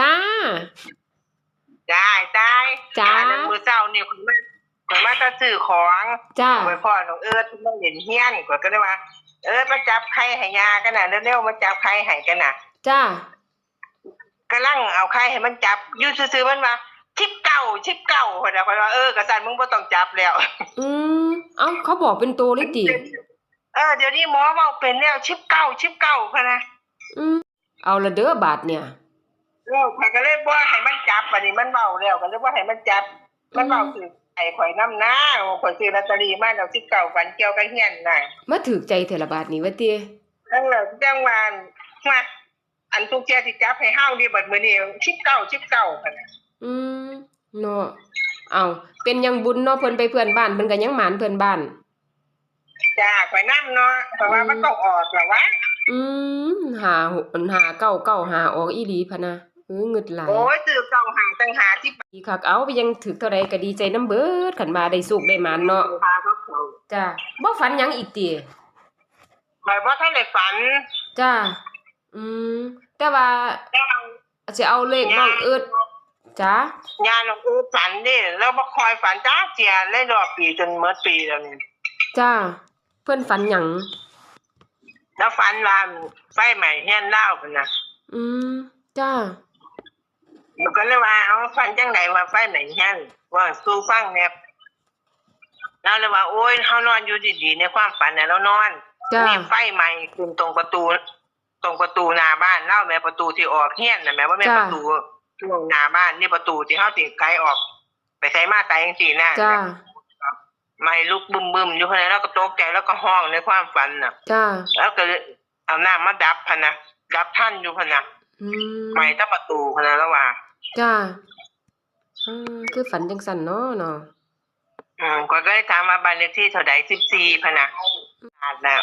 จ้า ได้ได้จ้าอันนั้นมือเจ้านี่คุณแม่คุณแม่ก็ซื้อของจ้าไว้พ่อน้องเอิร์ดมาเห็นเฮี้ยนก็ก็เลยว่าเอิร์ดมาจับไข่ให้ยากันน่ะเร็วๆมาจับไข่ให้กันน่ะ จ้ากำลังเอาไข่ให้มันจับอยู่ซื่อๆมันว่าชิปเก่าชิปเก่าคนน่ะคนว่าเออกระสันมึงบ่ต้องจับแล้ว อืมเอ้าเขาบอกเป็นตัวเลยติเออเดี๋ยวนี้หมอเว้าเป็นแล้วชิปเก่าชิปเก่าพะนะอืมเอาละเด้อบาทเนี่ย เออข่อยก็เลยบ่ให้มันจับบัดนี้มันเว้าแล้วก็เลยบ่ให้มันจับ มันเว้าคือไอ้ข่อยน้ำหน้าข่อยซื้อลอตเตอรี่มาแล้วชิเก่าฝันเกี่ยวกับเฮียนน่ะมาถือใจเทละบาทนี่ว่าติเออจังหวานว่าอันทุกเจ้าที่จับให้เฮานี่บัดมื้อนี้ชิปเก่าชิปเก่าพะนอืมเนาะเอาเป็นยังบุญเนาะเพิ่นไปเพื่อนบ้านเพิ่นก็ยังหมานเพื่อนบ้านจ้าข่อยนำเนาะเพราะว่ามันต้องออกแล้ววะอืมหาหนหาเก้าเก้าหาออกอีหลีพะนะ เออเงึดหลายโอ้ยซื้อเก่าหาตั้งหาที่ดีคักเอาไปยังถึกเท่าใดก็ดีใจน้ำเบิดขันมาได้สุกได้หมานเนาะพาเขาเขาจ้าบ่ฝันหยังอีกติข่อยบ่ทันได้ฝันจ้าอืมแต่ว่าแต่ว่าสิเอาเลขน้องเอิดจ้าญาน้องอูฝันนี่แล้วบ่คอยฝันจ้าเจียเลยรอบปีจนหมดปีแล้วนี่จ้าเพิ่นฝันหยังแล้วฝันว่าไฟใหม่เฮียนเล่าพุ่นน่ะอืมจ้า มันก็เลยว่าเอาฝันจังไดว่าไฟใหม่เฮียนว่าสู้ฟังแนบแล้วเลยว่า โอ้ยเฮานอนอยู่ดีๆในความฝันน่ะเรานอนจ้ามีไฟใหม่ขึ้นตรงประตู ตรงประตูหน้าบ้านเล่าแม่ประตูที่ออกเฮียนน่ะแม่ว่าแม่จ้ะประตูช่วงหน้าบ้านนี่ประตูที่เฮาสิไกลออก ไปใช้มาไกลจังซี่นะจ้าไม่ลุกบึมๆอยู่ข้างในแล้วก็ตกใจแล้วก็ห้องในความฝันน่ะจ้าแล้วก็เลยเอาน้ำมาดับพะนะดับท่านอยู่พะนะ อืมไม่ตั้งประตูพะนะแล้วว่าจ้าอืมคือฝันจังซั่นเนาะเนาะอืมก็เลยถามว่าบ้านเลขที่เท่าใดสิบสี่พะนะอาจนะ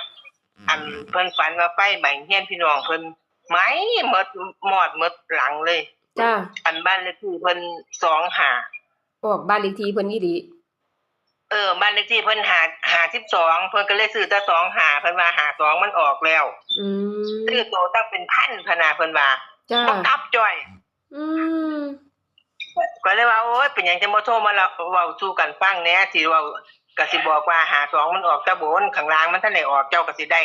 อันเพิ่นฝันว่าไฟไหม้เฮียนพี่น้องเพิ่นไหม้หมดหมอดหมดหลังเลยจ้าอันบ้านเลขที่เพิ่นสองหาออกบ้านเลขที่เพิ่นอีหลีเออบ้านเลขที่เพิ่นหาหาสิบสองเพิ่นก็เลยซื้อแต่สองหาเพิ่นว่าหาสองมันออกแล้ว อืมซื้อโตตั้งเป็นพันพะนะเพิ่นว่าจ้าบ่กลับจ่อย อืมก็เลยว่าโอ๊ยเป็นหยังจะมาโทรมาเราเว้าสู่กันฟังแหน่สิเว้าก็สิบอกว่าหาสองมันออกจะบนข้างล่างมันทันได้ออกเจ้าก็สิได้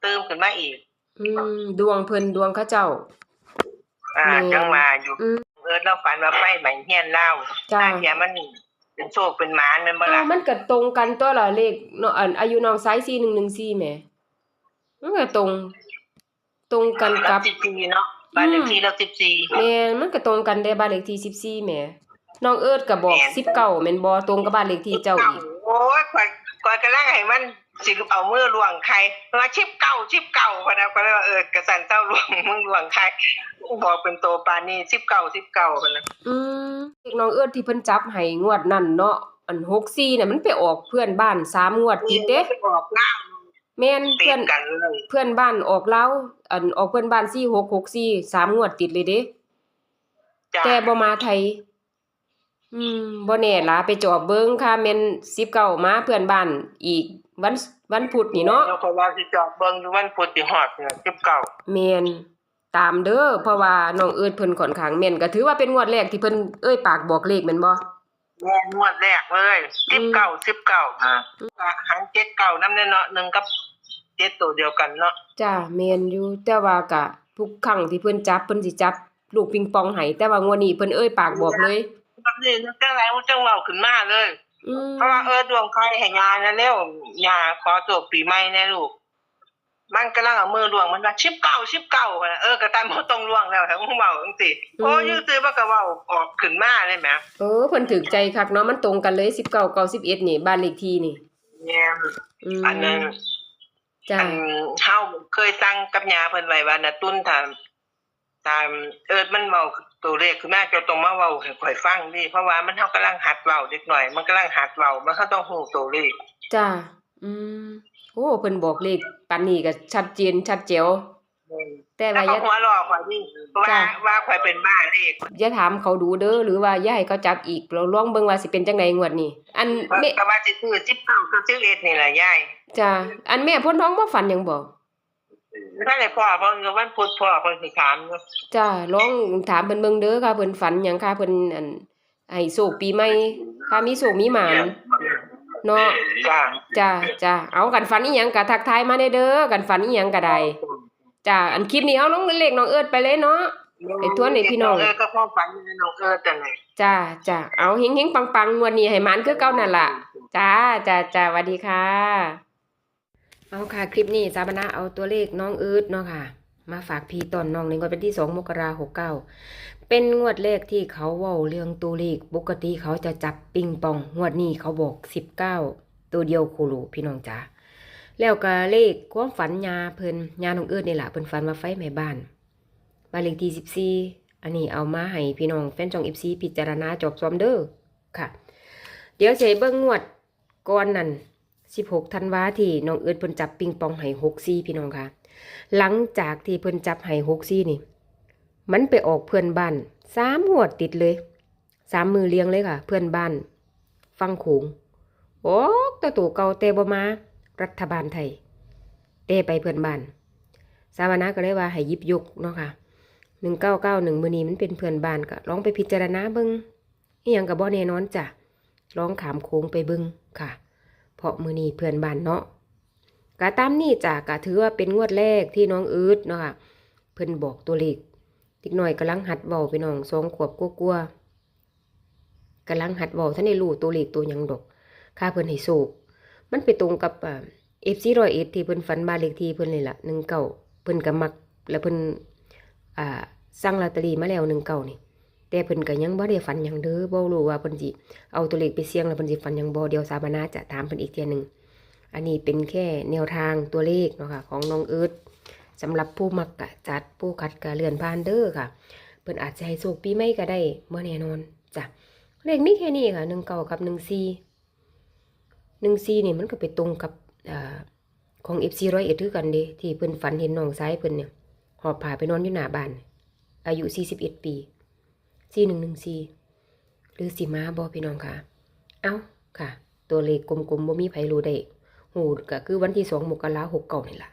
เติมขึ้นมาอีก อืมดวงเพิ่นดวงเขาเจ้า อ่า แม่จังว่าอยู่อืม เออเราฝันว่าไฟไหม้เฮียนเล่าจ้าถ้าเทียมันเป็นโชคเป็นหมานแม่นบ่เอล่ะอมันก็ตรงกันตัวละเลขเนาะอันอายุน้องซ้าย4114แหม มันก็ตรง ตรงกันกักับบ14เนาะบ้านเลขที่เรา14แม่นมันก็ตรงกันได้บ้านเลขที่14แหมน้องเอิร์ดก็บอกแม่น19แม่นบ่ตรงกับบ้านเลขที่เจ้าอีกโอ้ยข่อยข่อยกำลังให้มันสิเอามือลวงใครว่าชิปเก่าชิปเก่าพะนะก็เลยว่าเออกระสันเจ้าลวงมึงลวงใครบอกเป็นโตปานนี้ชิปเก่าชิปเก่าพะนะอืมเลขน้องเอิร์ดที่เพิ่นจับให้งวดนั้นเนาะอัน64น่ะมันไปออกเพื่อนบ้านสามงวดติดเด้ออกหน้า แม่นติเพื่อดนกันเลยเพื่อนบ้านออกเล้าวอันออกเพื่อนบ้าน4664สามงวดติดเลยเด้จ้ะแต่บ่มาไทย อืมบ่แน่ล่ะไปจอบเบิ่งค่ะแม่น19มาเพื่อนบ้านอีกวันวันพุธนี่เนาะดี๋ยวคนว่าสิจอบเบิ่งอยู่วันพุธที่ฮอดเนี่ยชิปเก่าแม่นตามเด้อเพราะว่าน้องเอิ้นเพิ่นค่อนข้างแม่นก็ถือว่าเป็นงวดแรกที่เพิ่นเอ้ยปากบอกเลขแม่นบ่ แม่นงวดแรกเลยชิปเก่าชิปเก่าอ่าหันเจ็ดเก่านำแน่เนาะหนึ่งกับเจ็ดตัวเดียวกันเนาะจ้าแม่นอยู่แต่ว่าก็ทุกครั้งที่เพิ่นจับเพิ่นสิจับลูกปิงปองให้แต่ว่างวดนี้เพิ่นเอ้ยปากบอกเลยแบบนี้จังไรมันจังเว้าขึ้นมาเลยอืมเพราะว่าเออดวงใครให้งานนะเร็วยาขอตัวปีใหม่แน่ลูก มันกำลังเอามือลวงมันว่าชิปเก่าชิปเก่าพุ่นน่ะเออกระตันบ่ต้องลวงแล้วทั้งเว้าจังซี่โอ้ยื้อซื้อมันก็เว้าออกขึ้นมาเลยแหมเออเพิ่นถึกใจคักเนาะมันตรงกันเลย19 91นี่บ้านเลขที่นี่แม่นอืมอันนั้นจ้าอันเฮาเคยสั่งกับยาเพิ่นไว้ว่าน่ะตุ้นถามตามเอิดมันเว้าตัวเลขคือแม่เจ้าต้องมาเว้าให้ข่อยฟังดิเพราะว่ามันเฮากำลังหัดเว้าเด็กหน่อย มันกำลังหัดเว้ามันเขาต้องฮู้ตัวเลขจ้าอืม โอ้เพิ่นบอกเลขปานนี้ก็ชัดเจนชัดแจ๋วแต่แล้ว่าวอย่าก็หัวเราะข่อยนี่ว่าจ้ะว่าข่อยเป็นบ้าเลข อย่าถามเขาดูเด้อหรือว่าอย่าให้เขาจับอีกเราลองเบิ่งว่าสิเป็นจังไดงวดนี้ อันแม่ก็ว่าสิซื้อ19กับ11นี่แหละยายจ้าอันแม่พ้นท้องบ่ฝันหยังบ่ถ้าได้พ่อเพิ่นก็วันพุธพ่อเพิ่นสิถามอยู่จ้าลองถามเพิ่นเบิ่งเด้อค่ะเพิ่นฝันหยังค่ะเพิ่นอันให้โชคปีใหม่ค่ะมีโชคมีหมาน เนาะจ้าจ้าจ้าเอากันฝันอีหยังก็ทักทายมาได้เด้อกันฝันอีหยังก็ได้จ้าอันคลิปนี้เอาลงเลขน้องเอิดไปเลยเนาะไอ้ตัวนี่พี่น้องเออก็พ่อฝันอยู่ในน้องเอิร์ธจังไงจ้าจ้าเอาเฮงๆปังๆงวดนี้ให้หมานคือเก่านั่นล่ะจ้าจ้าจ้าสวัสดีค่ะ เอาค่ะ คลิปนี้สาบานะเอาตัวเลขน้องอืดเนาะค่ะ มาฝากพี่ตอนน้องในงวดเป็นที่สองมกราหกเก้าเป็นงวดเลขที่เขาเว้าเรื่องตัวเลขปกติเขาจะจับปิงปอง งวดนี้เขาบอกสิบเก้าตัวเดียวโคโลพี่น้องจ้าแล้วก็เลขความฝันยาเพิ่นยาน้องอืดนี่แหละเพิ่นฝันว่าไฟไหม้บ้านบ้านเลขที่สิบสี่อันนี้เอามาให้พี่น้องแฟนจองเอฟซีพิจารณาจบซ้อมเด้อค่ะ เดี๋ยวจะให้เบิ่งงวดก่อนนั่น 16ธันวาที่น้องเอิดเพิ่นจับปิงปองให้6ซี่พี่น้องค่ะ หลังจากที่เพิ่นจับให้6ซี่นี่ มันไปออกเพื่อนบ้านสามงวดติดเลยสามมือเลี้ยงเลยค่ะ เพื่อนบ้าน ฟังขงโอ้ตัวตู่เก่าเตบมา รัฐบาลไทย เตไปเพื่อนบ้านสาวนาก็เลยว่าให้ยิบยกเนาะค่ะ1991มือนี้มันเป็นเพื่อนบ้านก็ลองไปพิจารณาเบิ่งอีหยังก็บ่แน่นอนจ้ะลองขามโค้งไปเบิ่งค่ะ เพราะมือนี้เพื่อนบ้านเนาะกะตามนี่จ้ะกะถือว่าเป็นงวดแรกที่น้องอืดเนาะค่ะเพิ่นบอกตัวเลขติกหน่อยกำลังหัดเว้าไปน้องสองขวบกลัวๆกำลังหัดเว้าท่านได้รู้ตัวเลขตัวยังดอกค่าเพิ่นให้โศกมันไปตรงกับเอฟซีร้อยเอ็ดที่เพิ่นฝันบ้านเลขที่เพิ่นเลยล่ะหนึ่งเก้าเพิ่นก็มักแล้วเพิ่นอ่าสั่งลอตเตอรี่มาแล้วหนึ่งเก้านี่ แต่เพิ่นก็ยังบ่ได้ฝันหยังเด้อบ่รู้ว่าเพิ่นสิเอาตัวเลขไปเสี่ยงแล้วเพิ่นสิฟันหยังบ่เดี๋ยวสาบานาจะถามเพิ่นอีกเทียหนึงอันนี้เป็นแค่แนวทางตัวเลขเนาะค่ะของน้องเอิร์ธสำหรับผู้มักกะจัดผู้คัดกะเลื่อนผ่านเด้อค่ะ เพิ่นอาจจะให้โชคปีใหม่ก็ได้บ่อแน่นอนจ้ะเลขมีแค่นี้ค่ะ19กับ14 14นี่มันก็ไปตรงกับอของ FC 101คือกันเด้ที่เพิ่นฝันเห็นน้องชายเพิ่นเนี่ยหอบผ้าไปนอนอยู่หน้าบ้าน อายุ 41 ปี 4114หนึ่งหรือสิมาบอพี่น้องค่ะ เอาค่ะ ตัวเลขกลมๆบ่มีไผรู้ได้หูก็คือวันที่สองมกราหกเก่านี่ล่ะ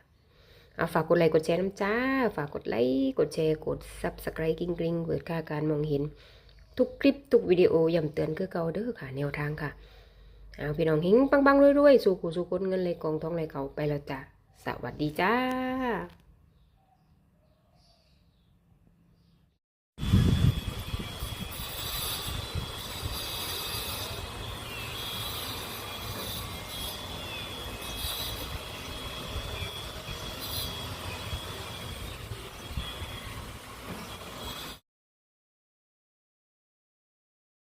เอาฝากกดไลค์กดแชร์น้ำจ้า ฝากกดไลค์กดแชร์กด subscribe กริ๊งกริ๊งเปิดค่าการมองเห็น ทุกคลิปทุกวิดีโอย้ำเตือนคือเก่าเด้อค่ะ แนวทางค่ะ เอาพี่น้องหิงปังๆรวยๆ สู่กูสู่คนเงินเลยกองทองเลยเขาไปแล้วจ้าสวัสดีจ้า